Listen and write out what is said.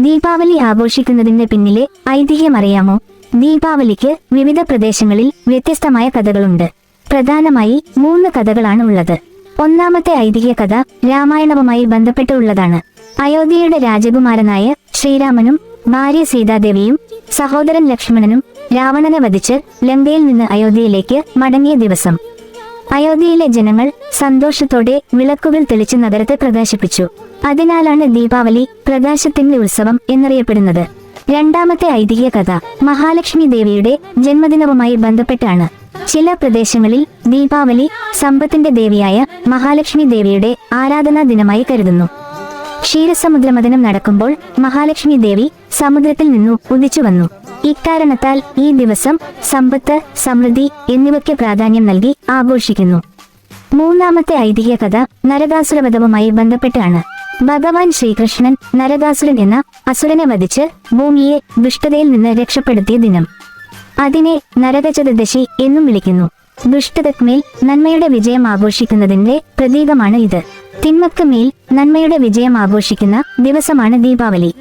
ദീപാവലി ആഘോഷിക്കുന്നതിന്റെ പിന്നിലെ ഐതിഹ്യം അറിയാമോ ദീപാവലിക്ക് വിവിധ പ്രദേശങ്ങളിൽ വ്യത്യസ്തമായ കഥകളുണ്ട്. പ്രധാനമായി മൂന്ന് കഥകളാണ് ഉള്ളത്. ഒന്നാമത്തെ ഐതിഹ്യ കഥ രാമായണവുമായി ബന്ധപ്പെട്ടുള്ളതാണ് അയോധ്യയുടെ രാജകുമാരനായ ശ്രീരാമനും ഭാര്യ സീതാദേവിയും സഹോദരൻ ലക്ഷ്മണനും രാവണനെ വധിച്ച് ലങ്കയിൽ നിന്ന് അയോധ്യയിലേക്ക് മടങ്ങിയ ദിവസം. അയോധ്യയിലെ ജനങ്ങൾ സന്തോഷത്തോടെ വിളക്കുകൾ തെളിച്ച് നഗരത്തെ പ്രകാശിപ്പിച്ചു. അതിനാലാണ് ദീപാവലി പ്രകാശത്തിന്റെ ഉത്സവം എന്നറിയപ്പെടുന്നത്. രണ്ടാമത്തെ ഐതിഹ്യ കഥ മഹാലക്ഷ്മി ദേവിയുടെ ജന്മദിനവുമായി ബന്ധപ്പെട്ടാണ്. ചില പ്രദേശങ്ങളിൽ ദീപാവലി സമ്പത്തിന്റെ ദേവിയായ മഹാലക്ഷ്മി ദേവിയുടെ ആരാധനാ ദിനമായി കരുതുന്നു. ക്ഷീരസമുദ്രമതനം നടക്കുമ്പോൾ മഹാലക്ഷ്മി ദേവി സമുദ്രത്തിൽ നിന്നു ഉദിച്ചു വന്നു ഇക്കാരണത്താൽ ഈ ദിവസം സമ്പത്ത് സമൃദ്ധി എന്നിവയ്ക്ക് പ്രാധാന്യം നൽകി ആഘോഷിക്കുന്നു. മൂന്നാമത്തെ ഐതിഹ്യ കഥ നരകാസുരവധവുമായി ബന്ധപ്പെട്ടാണ്. ഭഗവാൻ ശ്രീകൃഷ്ണൻ നരകാസുരൻ എന്ന അസുരനെ വധിച്ച് ഭൂമിയെ ദുഷ്ടതയിൽ നിന്ന് രക്ഷപ്പെടുത്തിയ ദിനം. അതിനെ നരകചതുർദശി എന്നും വിളിക്കുന്നു. ദുഷ്ടതയ്ക്കുമേൽ നന്മയുടെ വിജയം ആഘോഷിക്കുന്നതിന്റെ പ്രതീകമാണ് ഇത്. തിന്മക്ക് മേൽ നന്മയുടെ വിജയം ആഘോഷിക്കുന്ന ദിവസമാണ് ദീപാവലി.